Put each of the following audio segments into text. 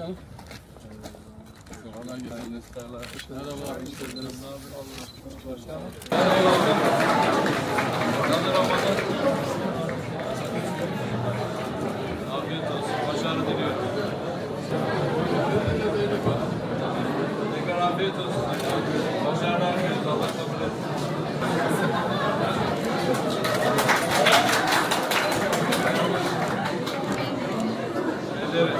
Ramazan? Afiyet olsun. Başarı diliyorum. Tekrar afiyet olsun. Başarılar diliyoruz. Allah kabul etsin. Evet.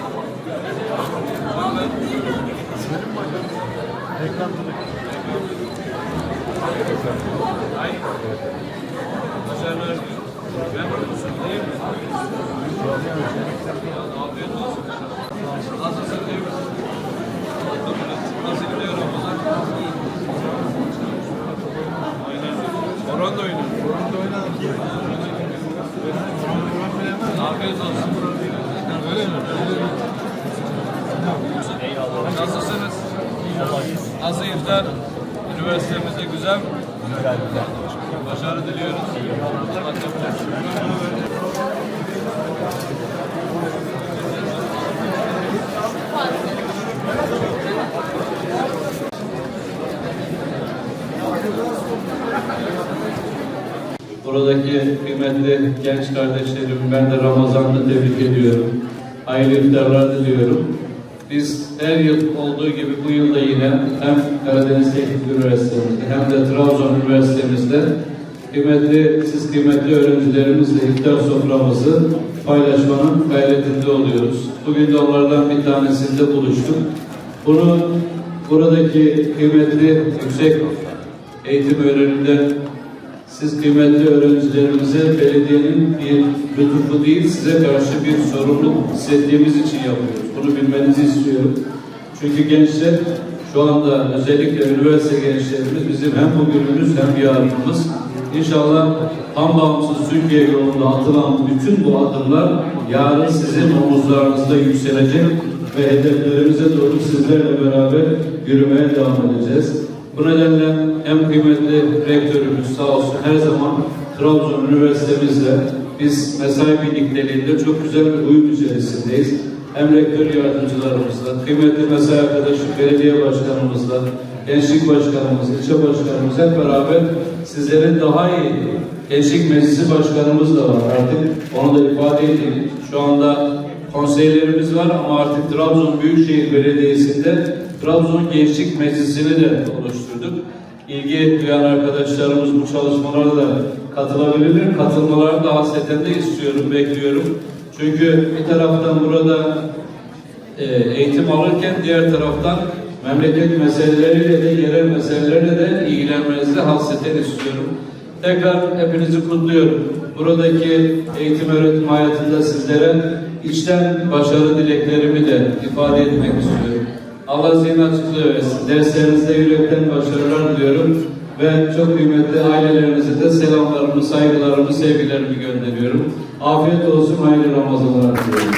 Hayır. Başarılar. Memnun musun? Değil mi? Afiyet olsun. Nasılsın? İyi misin? Nasıl gidiyor Ramazan? Aynen. Horon da oynuyor. Horon da oynar. Afiyet olsun. Öyle mi? Nasılsınız? Nasıl iftar? Üniversitemizde güzel? Güzel güzel. Başarı diliyoruz. Buradaki kıymetli genç kardeşlerimi ben de Ramazan'da tebrik ediyorum. Hayırlı iftarlar diliyorum. Biz her yıl olduğu gibi bu yılda yine hem Karadeniz Teknik Üniversitemizde hem de Trabzon Üniversitemizde kıymetli, siz kıymetli öğrencilerimizle iftar soframızı paylaşmanın gayretinde oluyoruz. Bugün de onlardan bir tanesinde buluştuk. Bunu buradaki kıymetli yüksek eğitim öğrenimde siz kıymetli öğrencilerimize belediyenin bir lütfu değil, size karşı bir sorumluluk hissettiğimiz için yapıyoruz. Bunu bilmenizi istiyorum. Çünkü gençler şu anda özellikle üniversite gençlerimiz bizim hem bugünümüz hem yarınımız. İnşallah tam bağımsız Türkiye yolunda atılan bütün bu adımlar yarın sizin omuzlarınızda yükselecek ve hedeflerimize doğru sizlerle beraber yürümeye devam edeceğiz. Bu nedenle hem kıymetli rektörümüz sağ olsun her zaman Trabzon Üniversitemizle biz mesai birlikteliğinde çok güzel bir uyum içerisindeyiz. Hem rektör yardımcılarımızla, kıymetli mesai arkadaşı belediye başkanımızla, gençlik başkanımız, ilçe başkanımız hep beraber sizlerin daha iyi gençlik meclisi başkanımız da var artık. Onu da ifade edeyim. Şu anda konseylerimiz var ama artık Trabzon Büyükşehir Belediyesi'nde Trabzon Gençlik Meclisi'ni de oluşturduk. İlgi duyan arkadaşlarımız bu çalışmalara da katılabilirler. Katılmalarını da hasreten de istiyorum, bekliyorum. Çünkü bir taraftan burada e, eğitim alırken diğer taraftan memleket meseleleriyle de yerel meselelerle de ilgilenmenizi hasreten istiyorum. Tekrar hepinizi kutluyorum. Buradaki eğitim öğretim hayatında sizlere içten başarı dileklerimi de ifade etmek istiyorum. Allah zihin açıklığı versin. Derslerinizde yürekten başarılar diliyorum. Ve çok kıymetli ailelerinize de selamlarımı, saygılarımı, sevgilerimi gönderiyorum. Afiyet olsun, hayırlı Ramazanlar diliyorum.